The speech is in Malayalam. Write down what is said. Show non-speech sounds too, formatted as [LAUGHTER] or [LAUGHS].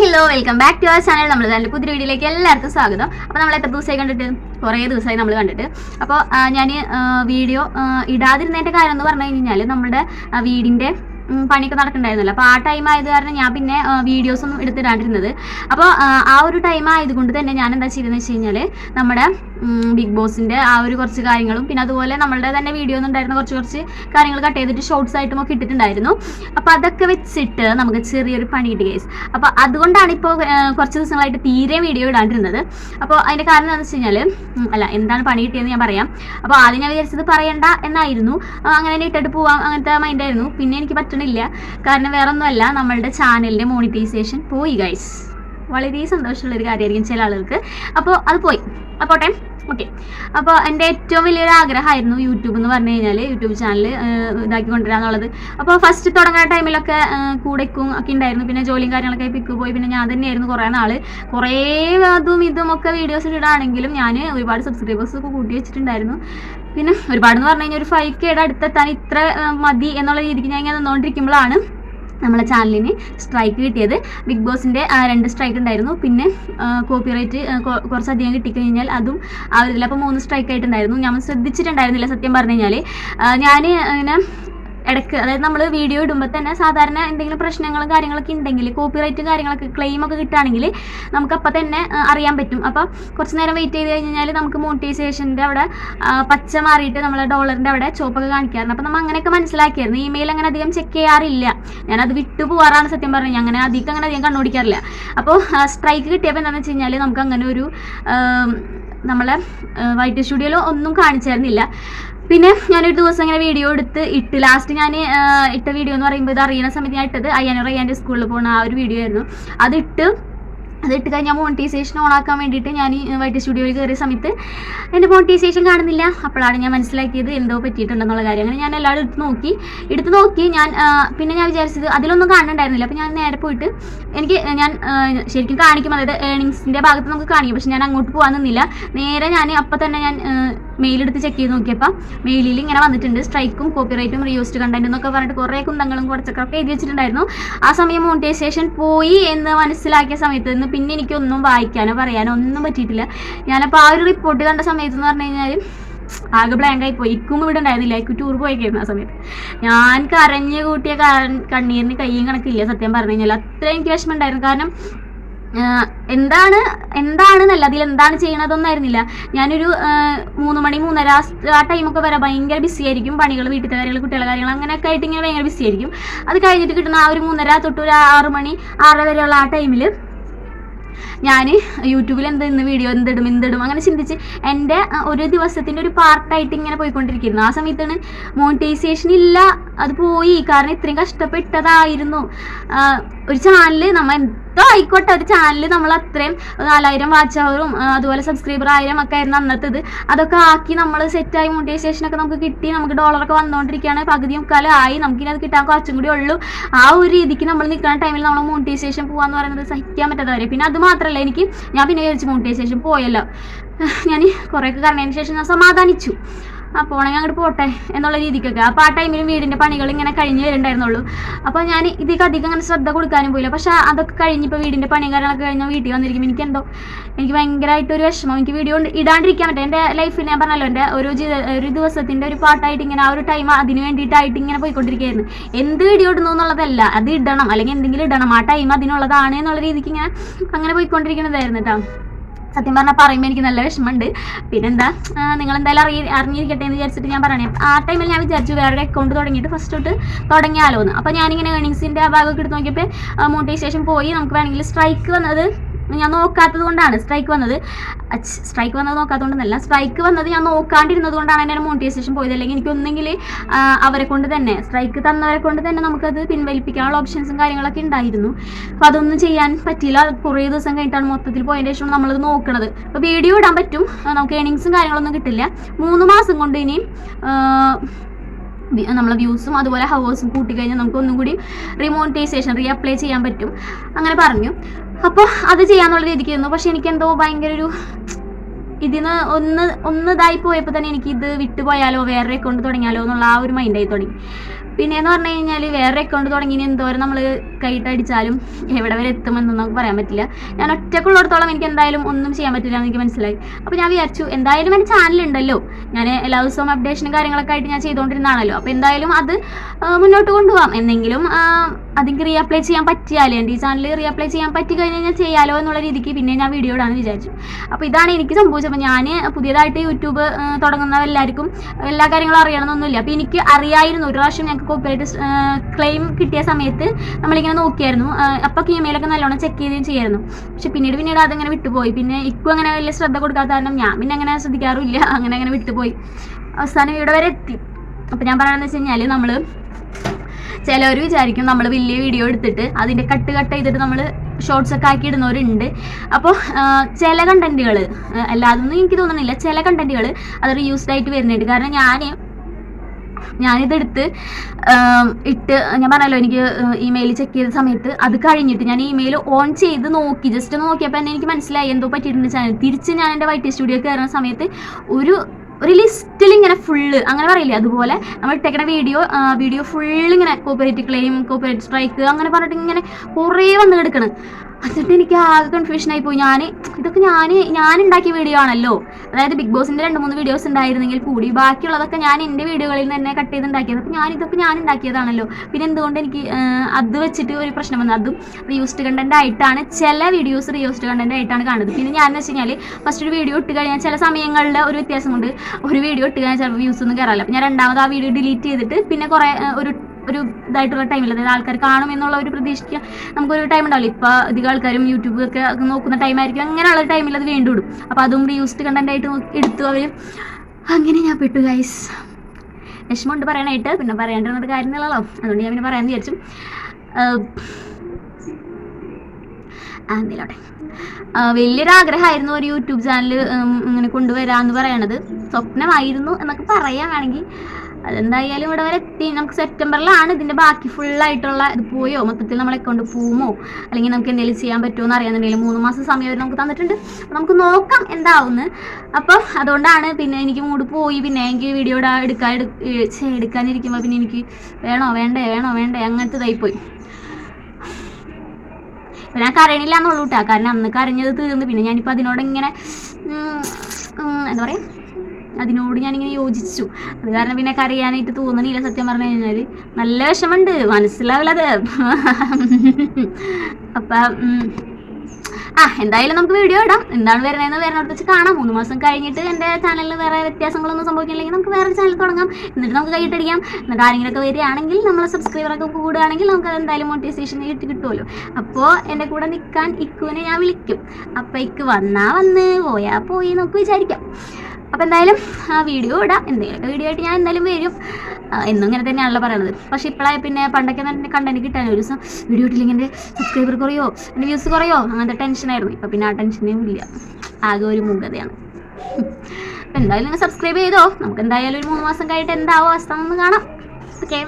Hello welcome back to our channel നമ്മൾ നല്ല പുതിയ വീഡിയോയിലേക്ക് എല്ലാവർക്കും സ്വാഗതം. അപ്പോൾ നമ്മൾ എത്ര ദിവസമായി കണ്ടിട്ട്? കുറേ ദിവസമായി നമ്മൾ കണ്ടിട്ട്. അപ്പോൾ ഞാൻ വീഡിയോ ഇടാതിരുന്നതിന്റെ കാര്യം എന്ന് പറഞ്ഞു കഴിഞ്ഞാൽ നമ്മുടെ വീടിന്റെ പണിയൊക്കെ നടക്കണ്ടായിരുന്നല്ലോ. അപ്പോൾ ആ ടൈം ആയത് കാരണം ഞാൻ പിന്നെ വീഡിയോസൊന്നും എടുത്തിടാണ്ടിരുന്നത്. അപ്പോൾ ആ ഒരു ടൈം ആയതുകൊണ്ട് തന്നെ ഞാൻ എന്താ ചെയ്തതെന്ന് വെച്ച് കഴിഞ്ഞാൽ നമ്മുടെ ബിഗ് ബോസിന്റെ ആ ഒരു കുറച്ച് കാര്യങ്ങളും. പിന്നെ അതുപോലെ നമ്മളുടെ തന്നെ വീഡിയോ ഉണ്ടായിരുന്ന കുറച്ച് കുറച്ച് കാര്യങ്ങൾ കട്ട് ചെയ്തിട്ട് ഷോർട്സ് ആയിട്ടും ഒക്കെ ഇട്ടിട്ടുണ്ടായിരുന്നു. അപ്പോൾ അതൊക്കെ വെച്ചിട്ട് നമുക്ക് ചെറിയൊരു പണി കിട്ടി കേസ് അപ്പോൾ അതുകൊണ്ടാണ് ഇപ്പോൾ കുറച്ച് ദിവസങ്ങളായിട്ട് തീരെ വീഡിയോ ഇടാണ്ടിരുന്നത്. അപ്പോൾ അതിന്റെ കാരണം എന്താണെന്ന് വെച്ച് കഴിഞ്ഞാൽ അല്ല എന്താണ് പണി കിട്ടിയെന്ന് ഞാൻ പറയാം. അപ്പോൾ ആദ്യം ഞാൻ വിചാരിച്ചത് പറയണ്ട എന്നായിരുന്നു. അങ്ങനെ തന്നെ ഇട്ടിട്ട് പോവാം അങ്ങനത്തെ മൈൻഡായിരുന്നു പിന്നെ എനിക്ക് പറ്റണില്ല. കാരണം വേറെ ഒന്നുമല്ല നമ്മളുടെ ചാനലിന്റെ മോണിറ്റൈസേഷൻ പോയി ഗൈസ് വളരെ സന്തോഷമുള്ള ഒരു കാര്യമായിരിക്കും ചില ആളുകൾക്ക്. അപ്പോൾ അത് പോയി. അപ്പോട്ടെ ഓക്കെ അപ്പോൾ എന്റെ ഏറ്റവും വലിയൊരു ആഗ്രഹമായിരുന്നു യൂട്യൂബ് എന്ന് പറഞ്ഞു കഴിഞ്ഞാൽ യൂട്യൂബ് ചാനൽ ഇതാക്കി കൊണ്ടുവരാന്നുള്ളത് അപ്പോൾ ഫസ്റ്റ് തുടങ്ങുന്ന ടൈമിലൊക്കെ കൂടെക്കും ഒക്കെ ഉണ്ടായിരുന്നു. പിന്നെ ജോലിയും കാര്യങ്ങളൊക്കെ പിക്ക് പോയി. പിന്നെ ഞാൻ തന്നെയായിരുന്നു കുറേ നാൾ കുറേ അതും ഇതും ഒക്കെ വീഡിയോസ് ഇടാണെങ്കിലും ഞാൻ ഒരുപാട് സബ്സ്ക്രൈബേഴ്സ് ഒക്കെ കൂട്ടി വെച്ചിട്ടുണ്ടായിരുന്നു. പിന്നെ ഒരുപാടെന്ന് പറഞ്ഞു കഴിഞ്ഞാൽ ഒരു ഫൈവ് കെയുടെ അടുത്തെത്താൻ ഇത്ര മതി എന്നുള്ള രീതിക്ക് ഞാൻ ഇങ്ങനെ നിന്നുകൊണ്ടിരിക്കുമ്പോഴാണ് നമ്മളെ ചാനലിന് സ്ട്രൈക്ക് കിട്ടിയത്. ബിഗ് ബോസിന്റെ രണ്ട് സ്ട്രൈക്ക് ഉണ്ടായിരുന്നു. പിന്നെ കോപ്പിറൈറ്റ് കുറച്ചധികം കിട്ടിക്കഴിഞ്ഞാൽ അതും ഇതിൽ അപ്പോൾ മൂന്ന് സ്ട്രൈക്ക് ആയിട്ടുണ്ടായിരുന്നു. ഞാൻ ശ്രദ്ധിച്ചിട്ടുണ്ടായിരുന്നില്ല സത്യം പറഞ്ഞു കഴിഞ്ഞാൽ ഞാൻ ഇങ്ങനെ ഇടയ്ക്ക് അതായത് നമ്മൾ വീഡിയോ ഇടുമ്പോൾ തന്നെ സാധാരണ എന്തെങ്കിലും പ്രശ്നങ്ങളും കാര്യങ്ങളൊക്കെ ഉണ്ടെങ്കിൽ കോപ്പിറൈറ്റ് കാര്യങ്ങളൊക്കെ ക്ലെയിം ഒക്കെ കിട്ടുകയാണെങ്കിൽ നമുക്ക് തന്നെ അറിയാൻ പറ്റും. അപ്പോൾ കുറച്ച് നേരം വെയിറ്റ് ചെയ്ത് കഴിഞ്ഞാൽ നമുക്ക് മോണിറ്റൈസേഷന്റെ അവിടെ പച്ച മാറിയിട്ട് നമ്മളെ ഡോളറിന്റെ അവിടെ ചോപ്പൊക്കെ കാണിക്കാറുണ്ട്. അപ്പോൾ നമ്മൾ അങ്ങനെയൊക്കെ മനസ്സിലാക്കിയായിരുന്നു. ഇമെയിൽ അങ്ങനെ അധികം ചെക്ക് ചെയ്യാറില്ല. ഞാനത് വിട്ടു പോകാറാണ് സത്യം പറഞ്ഞു ഞാൻ അങ്ങനെ അധികം അങ്ങനെ അധികം കണ്ടുപിടിക്കാറില്ല അപ്പോൾ സ്ട്രൈക്ക് കിട്ടിയപ്പോൾ എന്താണെന്ന് വെച്ച് കഴിഞ്ഞാൽ നമുക്ക് അങ്ങനെ ഒരു നമ്മളെ വൈറ്റ് സ്റ്റുഡിയോയിൽ ഒന്നും കാണിച്ചായിരുന്നില്ല. പിന്നെ ഞാനൊരു ദിവസം ഇങ്ങനെ വീഡിയോ എടുത്ത് ഇട്ട് ലാസ്റ്റ് ഞാൻ ഇട്ട വീഡിയോ എന്ന് പറയുമ്പോൾ ഇത് അറിയുന്ന സമയത്ത് ഞാൻ ഇട്ടത് അയ്യാനൂർ അയ്യാന്റെ സ്കൂളിൽ പോകുന്ന ആ ഒരു വീഡിയോ ആയിരുന്നു. അതിട്ട് അത് ഇട്ട് കഴിഞ്ഞാൽ മോണിറ്റൈസേഷൻ ഓൺ ആക്കാൻ വേണ്ടിയിട്ട് ഞാൻ വൈറ്റ് സ്റ്റുഡിയോയിൽ കയറിയ സമയത്ത് എന്റെ മോണിറ്റൈസേഷൻ കാണുന്നില്ല. അപ്പോഴാണ് ഞാൻ മനസ്സിലാക്കിയത് എന്തോ പറ്റിയിട്ടുണ്ടെന്നുള്ള കാര്യം. അങ്ങനെ ഞാൻ എല്ലാവരും എടുത്ത് നോക്കി. എടുത്ത് നോക്കി ഞാൻ പിന്നെ ഞാൻ വിചാരിച്ചത് അതിലൊന്നും കാണുന്നുണ്ടായിരുന്നില്ല അപ്പോൾ ഞാൻ നേരെ പോയിട്ട് എനിക്ക് ഞാൻ ശരിക്കും കാണിക്കും. അതായത് ഏണിങ്സിന്റെ ഭാഗത്ത് നമുക്ക് കാണിക്കും. പക്ഷെ ഞാൻ അങ്ങോട്ട് പോകാൻ നിന്നില്ല. നേരെ ഞാൻ അപ്പം തന്നെ ഞാൻ മെയിൽ എടുത്ത് ചെക്ക് ചെയ്ത് നോക്കിയപ്പോൾ മെയിലിൽ ഇങ്ങനെ വന്നിട്ടുണ്ട്. സ്ട്രൈക്കും കോപ്പിറൈറ്റും റീയൂസ്ഡ് കണ്ടന്റ് എന്നൊക്കെ പറഞ്ഞിട്ട് കുറേ കുന്തങ്ങളും കുറച്ചൊക്കെ എഴുതി വെച്ചിട്ടുണ്ടായിരുന്നു. ആ സമയം മോണിറ്റൈസേഷൻ പോയി എന്ന് മനസ്സിലാക്കിയ സമയത്ത് നിന്ന് പിന്നെ എനിക്കൊന്നും വായിക്കാനോ പറയാനോ ഒന്നും പറ്റിയിട്ടില്ല. ഞാനപ്പോൾ ആ ഒരു റിപ്പോർട്ട് കണ്ട സമയത്ത് എന്ന് പറഞ്ഞു കഴിഞ്ഞാൽ ആകെ ബ്ലാങ്ക് ആയി പോയി. ഇക്കും ഇവിടെ ഉണ്ടായിരുന്നില്ല. ഇക്കു ടൂർ പോയേക്കായിരുന്നു ആ സമയത്ത്. ഞാൻ കരഞ്ഞു കൂട്ടിയ കണ്ണീരിന് കയ്യും കണക്കില്ല സത്യം പറഞ്ഞു കഴിഞ്ഞാൽ അത്ര എനിക്ക് വിഷമം ഉണ്ടായിരുന്നു. കാരണം എന്താണ് എന്താണെന്നല്ല അതിൽ എന്താണ് ചെയ്യണതൊന്നായിരുന്നില്ല ഞാനൊരു മൂന്ന് മണി മൂന്നര ആ ടൈമൊക്കെ വരെ. ഭയങ്കര ബിസി ആയിരിക്കും. പണികൾ വീട്ടിലത്തെ കാര്യങ്ങൾ കുട്ടികളുടെ കാര്യങ്ങൾ അങ്ങനെയൊക്കെ ആയിട്ട് ഇങ്ങനെ ഭയങ്കര ബിസി ആയിരിക്കും. അത് കഴിഞ്ഞിട്ട് കിട്ടുന്ന ആ ഒരു മൂന്നര തൊട്ട് ഒരു ആറ് മണി ആറര വരെയുള്ള ആ ടൈമിൽ ഞാൻ യൂട്യൂബിൽ എന്ത് ഇന്ന് വീഡിയോ എന്തിടും എന്തിടും അങ്ങനെ ചിന്തിച്ച് എന്റെ ഒരു ദിവസത്തിന്റെ ഒരു പാർട്ടായിട്ട് ഇങ്ങനെ പോയിക്കൊണ്ടിരിക്കുന്നു. ആ സമയത്താണ് മോണിറ്റൈസേഷൻ ഇല്ല അത് പോയി. കാരണം ഇത്രയും കഷ്ടപ്പെട്ടതായിരുന്നു. ഒരു ചാനൽ നമ്മൾ എന്തോ ആയിക്കോട്ടെ. ഒരു ചാനൽ നമ്മൾ അത്രയും നാലായിരം വാച്ച് അവറും അതുപോലെ സബ്സ്ക്രൈബർ ആയിരം ഒക്കെ ആയിരുന്നു അന്നത്തേത്. അതൊക്കെ ആക്കി നമ്മൾ സെറ്റായി ഒക്കെ നമുക്ക് കിട്ടി. നമുക്ക് ഡോളറൊക്കെ വന്നുകൊണ്ടിരിക്കുകയാണ് പകുതി മുക്കാലും ആയി. നമുക്കിനി അത് കിട്ടാൻ കുറച്ചും കൂടി ഉള്ളൂ. ആ ഒരു രീതിക്ക് നമ്മൾ നിൽക്കുന്ന ടൈമിൽ നമ്മൾ മോണിറ്റൈസേഷൻ പോകാന്ന് പറയുന്നത് സഹിക്കാൻ പറ്റാത്തവരെ പിന്നെ അത് മാത്രമല്ല എനിക്ക് ഞാൻ പിന്നെ വിചാരിച്ചു മോണിറ്റൈസേഷൻ പോയല്ലോ. ഞാൻ കുറേയൊക്കെ കറങ്ങുന്നതിന് ശേഷം ഞാൻ സമാധാനിച്ചു. ആ പോണെങ്കിൽ അങ്ങോട്ട് പോട്ടെ എന്നുള്ള രീതിക്കൊക്കെ. അപ്പോൾ ആ ടൈമിലും വീടിന്റെ പണികൾ ഇങ്ങനെ കഴിഞ്ഞ് വരുന്നുണ്ടായിരുന്നുള്ളൂ അപ്പോൾ ഞാൻ ഇതിലേക്ക് അധികം അങ്ങനെ ശ്രദ്ധ കൊടുക്കാനും പോയില്ല. പക്ഷേ അതൊക്കെ കഴിഞ്ഞിപ്പോൾ വീടിന്റെ പണിയും കാര്യങ്ങളൊക്കെ കഴിഞ്ഞാൽ വീട്ടിൽ വന്നിരിക്കും. എനിക്കെന്തോ എനിക്ക് ഭയങ്കരമായിട്ട് ഒരു വിഷമം. എനിക്ക് വീഡിയോ ഇടാണ്ടിരിക്കാൻ പറ്റും എന്റെ ലൈഫിൽ ഞാൻ പറഞ്ഞല്ലോ എന്റെ ഒരു ഒരു ദിവസത്തിന്റെ ഒരു പാട്ടായിട്ട് ഇങ്ങനെ ആ ഒരു ടൈം അതിന് വേണ്ടിയിട്ടായിട്ട് ഇങ്ങനെ പോയിക്കൊണ്ടിരിക്കുകയായിരുന്നു. എന്ത് വീഡിയോ ഇടുന്നു എന്നുള്ളതല്ല അത് ഇടണം. അല്ലെങ്കിൽ എന്തെങ്കിലും ഇടണം. ആ ടൈം അതിനുള്ളതാണ് എന്നുള്ള രീതിക്ക് ഇങ്ങനെ അങ്ങനെ പോയിക്കൊണ്ടിരിക്കുന്നതായിരുന്നു കേട്ടോ സത്യം പറഞ്ഞാൽ പറയുമ്പോൾ എനിക്ക് നല്ല വിഷമമുണ്ട്. പിന്നെന്താ നിങ്ങൾ എന്തായാലും അറിയി അറിഞ്ഞിരിക്കട്ടെ എന്ന് വിചാരിച്ചിട്ട് ഞാൻ പറയണേ. ആ ടൈമിൽ ഞാൻ വിചാരിച്ചു വേറെ അക്കൗണ്ട് തുടങ്ങിയിട്ട് ഫസ്റ്റ് തൊട്ട് തുടങ്ങിയാലോ എന്ന് അപ്പോൾ ഞാനിങ്ങനെ ഏണിങ്സിന്റെ ആ ഭാഗമൊക്കെ എടുത്ത് നോക്കിയപ്പോൾ മോട്ടിവേഷൻ പോയി. നമുക്ക് വേണമെങ്കിൽ സ്ട്രൈക്ക് വന്നത് ഞാൻ നോക്കാത്തത് കൊണ്ടാണ് സ്ട്രൈക്ക് വന്നത്. സ്ട്രൈക്ക് വന്നത് നോക്കാത്തതുകൊണ്ടല്ല സ്ട്രൈക്ക് വന്നത് ഞാൻ നോക്കാണ്ടിരുന്നത് കൊണ്ടാണ് എന്നെ മോണിറ്റൈസേഷൻ പോയത്. അല്ലെങ്കിൽ എനിക്ക് ഒന്നെങ്കിൽ അവരെ കൊണ്ട് തന്നെ സ്ട്രൈക്ക് തന്നവരെ കൊണ്ട് തന്നെ നമുക്കത് പിൻവലിപ്പിക്കാനുള്ള ഓപ്ഷൻസും കാര്യങ്ങളൊക്കെ ഉണ്ടായിരുന്നു. അപ്പോൾ അതൊന്നും ചെയ്യാൻ പറ്റിയില്ല. കുറേ ദിവസം കഴിഞ്ഞിട്ടാണ് മൊത്തത്തിൽ പോയതിന്റെ ശേഷം നമ്മളത് നോക്കണത്. അപ്പോൾ വീഡിയോ ഇടാൻ പറ്റും. നമുക്ക് ഏണിങ്സും കാര്യങ്ങളൊന്നും കിട്ടില്ല. മൂന്ന് മാസം കൊണ്ട് ഇനി നമ്മളെ വ്യൂസും അതുപോലെ ഹവേഴ്സും കൂട്ടിക്കഴിഞ്ഞാൽ നമുക്ക് ഒന്നും കൂടി റിമോണിറ്റൈസേഷൻ റീഅപ്ലൈ ചെയ്യാൻ പറ്റും. അങ്ങനെ പറഞ്ഞു. അപ്പോൾ അത് ചെയ്യാന്നുള്ള രീതിക്ക് തന്നു പക്ഷെ എനിക്കെന്തോ ഭയങ്കര ഒരു ഇതിന് ഒന്ന് ഒന്ന് ഇതായി പോയപ്പോൾ തന്നെ എനിക്ക് ഇത് വിട്ടുപോയാലോ വേറെ അക്കൗണ്ട് തുടങ്ങിയാലോ എന്നുള്ള ആ ഒരു മൈൻഡായി തുടങ്ങി. പിന്നെ എന്ന് പറഞ്ഞു കഴിഞ്ഞാൽ വേറെ അക്കൗണ്ട് തുടങ്ങി എന്തോരം നമ്മൾ കൈയിട്ട് അടിച്ചാലും എവിടെ വരെ എത്തുമെന്ന് നമുക്ക് പറയാൻ പറ്റില്ല. ഞാൻ ഒറ്റക്കുള്ളിടത്തോളം എനിക്ക് എന്തായാലും ഒന്നും ചെയ്യാൻ പറ്റില്ല എന്ന് എനിക്ക് മനസ്സിലായി. അപ്പോൾ ഞാൻ വിചാരിച്ചു എന്തായാലും എന്റെ ചാനൽ ഉണ്ടല്ലോ. ഞാൻ എല്ലാ ദിവസവും അപ്ഡേഷനും കാര്യങ്ങളൊക്കെ ആയിട്ട് ഞാൻ ചെയ്തുകൊണ്ടിരുന്നതാണല്ലോ. അപ്പോൾ എന്തായാലും അത് മുന്നോട്ട് കൊണ്ടുപോകാം എന്നെങ്കിലും ആ, റീഅപ്ലൈ ചെയ്യാൻ പറ്റിയാലേ? എന്റെ ഈ ചാനൽ റീഅപ്ലൈ ചെയ്യാൻ പറ്റി കഴിഞ്ഞാൽ ഞാൻ ചെയ്യാലോ എന്നുള്ള രീതിക്ക് പിന്നെ ഞാൻ വീഡിയോ ഇടാമെന്ന് വിചാരിച്ചു. അപ്പോൾ ഇതാണ് എനിക്ക് സംഭവിച്ചത്. അപ്പോൾ ഞാൻ പുതിയതായിട്ട് യൂട്യൂബ് തുടങ്ങുന്നവരെല്ലാവർക്കും എല്ലാ കാര്യങ്ങളും അറിയണമെന്നൊന്നുമില്ല. അപ്പോൾ എനിക്ക് അറിയായിരുന്നു. ഒരു പ്രാവശ്യം ഞങ്ങൾക്ക് കോപ്പറേറ്റ് ക്ലെയിം കിട്ടിയ സമയത്ത് നമ്മളിങ്ങനെ നോക്കിയായിരുന്നു. അപ്പോൾ ഇമെയിലൊക്കെ നല്ലോണം ചെക്ക് ചെയ്യുകയും ചെയ്യായിരുന്നു. പക്ഷെ പിന്നീട് പിന്നീട് അതങ്ങനെ വിട്ടുപോയി. പിന്നെ ഇക്കും അങ്ങനെ വലിയ ശ്രദ്ധ കൊടുക്കാത്ത കാരണം ഞാൻ പിന്നെ അങ്ങനെ ശ്രദ്ധിക്കാറില്ല [LAUGHS] അങ്ങനെ അങ്ങനെ വിട്ടുപോയി. അവസാനം ഇവിടെ വരെ എത്തി. അപ്പോൾ ഞാൻ പറയുന്നത് വെച്ച് കഴിഞ്ഞാൽ നമ്മൾ ചിലവർ വിചാരിക്കും നമ്മൾ വലിയ വീഡിയോ എടുത്തിട്ട് അതിന്റെ കട്ട് കട്ട് ചെയ്തിട്ട് നമ്മൾ ഷോർട്സ് ഒക്കെ ആക്കി ഇടുന്നവരുണ്ട്. അപ്പോൾ ചില കണ്ടന്റുകൾ അല്ലാതൊന്നും എനിക്ക് തോന്നുന്നില്ല. ചില കണ്ടന്റുകൾ അത് റീയൂസ്ഡ് ആയിട്ട് വരുന്നുണ്ട്. കാരണം ഞാൻ ഞാനിതെടുത്ത് ഇട്ട് ഞാൻ പറഞ്ഞല്ലോ എനിക്ക് ഇമെയിൽ ചെക്ക് ചെയ്ത സമയത്ത് അത് കഴിഞ്ഞിട്ട് ഞാൻ ഇമെയിൽ ഓൺ ചെയ്ത് നോക്കി. ജസ്റ്റ് നോക്കിയപ്പോൾ തന്നെ എനിക്ക് മനസ്സിലായി. എന്തോ പറ്റിയിട്ടുണ്ട് ചാനൽ തിരിച്ച് ഞാൻ എന്റെ വൈറ്റ് സ്റ്റുഡിയോ കയറുന്ന സമയത്ത് ഒരു ഒരു ലിസ്റ്റിൽ ഇങ്ങനെ ഫുള്ള് അങ്ങനെ പറയില്ലേ? അതുപോലെ നമ്മൾ ഇട്ടേക്കണ വീഡിയോ വീഡിയോ ഫുള്ള് ഇങ്ങനെ കോപ്പറേറ്റ് ക്ലെയിം കോപ്പറേറ്റ് സ്ട്രൈക്ക് അങ്ങനെ പറഞ്ഞിട്ട് ഇങ്ങനെ കുറേ വന്ന് കിടക്കണം. എന്നിട്ട് എനിക്ക് ആകെ കൺഫ്യൂഷൻ ആയി പോയി. ഞാൻ ഇതൊക്കെ ഞാൻ ഞാൻ ഉണ്ടാക്കിയ വീഡിയോ ആണല്ലോ. അതായത് ബിഗ് ബോസിന്റെ രണ്ട് മൂന്ന് വീഡിയോസ് ഉണ്ടായിരുന്നെങ്കിൽ കൂടി ബാക്കിയുള്ളതൊക്കെ ഞാൻ എന്റെ വീഡിയോകളിൽ തന്നെ കട്ട് ചെയ്ത് ഉണ്ടാക്കിയത് അപ്പോൾ ഞാൻ ഇതൊക്കെ ഞാൻ ഉണ്ടാക്കിയതാണല്ലോ. പിന്നെ എന്തുകൊണ്ട് എനിക്ക് അത് വെച്ചിട്ട് ഒരു പ്രശ്നം വന്നു. അതും റിയൂസ്ഡ് കണ്ടന്റ് ആയിട്ടാണ് ചില വീഡിയോസ് റിയൂസ്ഡ് കണ്ടന്റ് ആയിട്ടാണ് കാണുന്നത്. പിന്നെ ഞാൻ എന്ന് വെച്ച് കഴിഞ്ഞാൽ ഫസ്റ്റ് ഒരു വീഡിയോ ഇട്ട് കഴിഞ്ഞാൽ ചില സമയങ്ങളിൽ ഒരു വ്യത്യാസം കൊണ്ട് ഒരു വീഡിയോ ഇട്ട് കഴിഞ്ഞാൽ ചിലപ്പോൾ വ്യൂസ് ഒന്നും കയറാറില്ല അപ്പോൾ ഞാൻ രണ്ടാമത് ആ വീഡിയോ ഡിലീറ്റ് ചെയ്തിട്ട് പിന്നെ കുറേ ഒരു ഒരു ഇതായിട്ടുള്ള ടൈമിൽ അതായത് ആൾക്കാർ കാണും എന്നുള്ള ഒരു പ്രതീക്ഷിക്കുക നമുക്കൊരു ടൈം ഉണ്ടാവില്ല. ഇപ്പോൾ അധികം ആൾക്കാരും യൂട്യൂബ് ഒക്കെ നോക്കുന്ന ടൈമായിരിക്കും അങ്ങനെയുള്ള ടൈമിൽ അത് വീണ്ടും ഇടും അപ്പോൾ അതും റീയൂസ്ഡ് കണ്ടന്റ് ആയിട്ട് എടുത്തു അവർ അങ്ങനെ ഞാൻ പെട്ടു ഗൈസ് വിഷമമുണ്ട് പറയാനായിട്ട്. പിന്നെ പറയേണ്ടിരുന്നത് കാര്യമില്ലല്ലോ അതുകൊണ്ട് ഞാൻ പിന്നെ പറയാമെന്ന് വിചാരിച്ചു. ആന്നിലോട്ടെ വലിയൊരു ആഗ്രഹമായിരുന്നു ഒരു യൂട്യൂബ് ചാനൽ ഇങ്ങനെ കൊണ്ടുവരാമെന്ന് പറയണത്. സ്വപ്നമായിരുന്നു എന്നൊക്കെ പറയാൻ വേണമെങ്കിൽ അതെന്തായാലും ഇവിടെ വരെ എത്തി. നമുക്ക് സെപ്റ്റംബറിലാണ് ഇതിന്റെ ബാക്കി ഫുൾ ആയിട്ടുള്ള ഇത് പോയോ? മൊത്തത്തിൽ നമ്മളെ കൊണ്ട് പോകുമോ അല്ലെങ്കിൽ നമുക്ക് എന്തെങ്കിലും ചെയ്യാൻ പറ്റുമോ എന്ന് അറിയാന്നുണ്ടെങ്കിൽ മൂന്ന് മാസം സമയം അവർ നമുക്ക് തന്നിട്ടുണ്ട്. നമുക്ക് നോക്കാം എന്താവുന്നു. അപ്പോൾ അതുകൊണ്ടാണ് പിന്നെ എനിക്ക് മൂട് പോയി. പിന്നെ എനിക്ക് വീഡിയോ എടുക്കാൻ എടുക്കാനിരിക്കുമ്പോ പിന്നെ എനിക്ക് വേണോ വേണ്ടേ വേണോ വേണ്ടേ അങ്ങനത്തെ ഇപ്പൊ ഞാൻ കരയണില്ല കാരണം അന്ന് കരഞ്ഞത് തീർന്നു. പിന്നെ ഞാനിപ്പോൾ അതിനോട് ഇങ്ങനെ എന്താ പറയുക അതിനോട് ഞാനിങ്ങനെ യോജിച്ചു. അത് കാരണം പിന്നെ കരയാനായിട്ട് തോന്നണില്ല സത്യം പറഞ്ഞു കഴിഞ്ഞാൽ നല്ല വിഷമമുണ്ട്. മനസ്സിലാവില്ലത് അപ്പം ആ എന്തായാലും നമുക്ക് വീഡിയോ ഇടാം. എന്താണ് വരുന്നതെന്ന് വരുന്നിടത്ത് വെച്ച് കാണാം. മൂന്ന് മാസം കഴിഞ്ഞിട്ട് എന്റെ ചാനലിൽ വേറെ വ്യത്യാസങ്ങളൊന്നും സംഭവിക്കില്ലെങ്കിൽ നമുക്ക് വേറെ ചാനൽ തുടങ്ങാം. എന്നിട്ട് നമുക്ക് കൈയിട്ടടിക്കാം എന്നിട്ട് ആരെങ്കിലുമൊക്കെ വരികയാണെങ്കിൽ നമ്മളെ സബ്സ്ക്രൈബറൊക്കെ കൂടുകയാണെങ്കിൽ നമുക്ക് എന്തായാലും മോട്ടിവേഷൻ കിട്ടി കിട്ടുമല്ലോ അപ്പോൾ എന്റെ കൂടെ നിൽക്കാൻ ഇക്കുവിനെ ഞാൻ വിളിക്കും. അപ്പോൾ ഇക്ക് വന്നാ വന്ന് പോയാ പോയി നമുക്ക് വിചാരിക്കാം. അപ്പോൾ എന്തായാലും ആ വീഡിയോ ഇടാം. എന്തെങ്കിലുമൊക്കെ വീഡിയോ ആയിട്ട് ഞാൻ എന്തായാലും വരും. എന്നും ഇങ്ങനെ തന്നെയാണല്ലോ പറയുന്നത് പക്ഷേ ഇപ്പോഴായി പിന്നെ പണ്ടൊക്കെ എന്റെ കണ്ടന്റ് കിട്ടാൻ ഒരു ദിവസം വീഡിയോ ഇട്ടില്ലെങ്കിൽ എന്റെ സബ്സ്ക്രൈബർ കുറയോ എന്റെ വ്യൂസ് കുറയോ അങ്ങനത്തെ ടെൻഷനായിരുന്നു ഇപ്പം പിന്നെ ആ ടെൻഷനേ ഇല്ല. ആകെ ഒരു മൂകതയാണ്. [LAUGHS] അപ്പം എന്തായാലും നിങ്ങൾ സബ്സ്ക്രൈബ് ചെയ്തോ. നമുക്ക് എന്തായാലും ഒരു മൂന്ന് മാസം കഴിഞ്ഞിട്ട് എന്താവോ അവസ്ഥ എന്ന് കാണാം. ഓക്കെ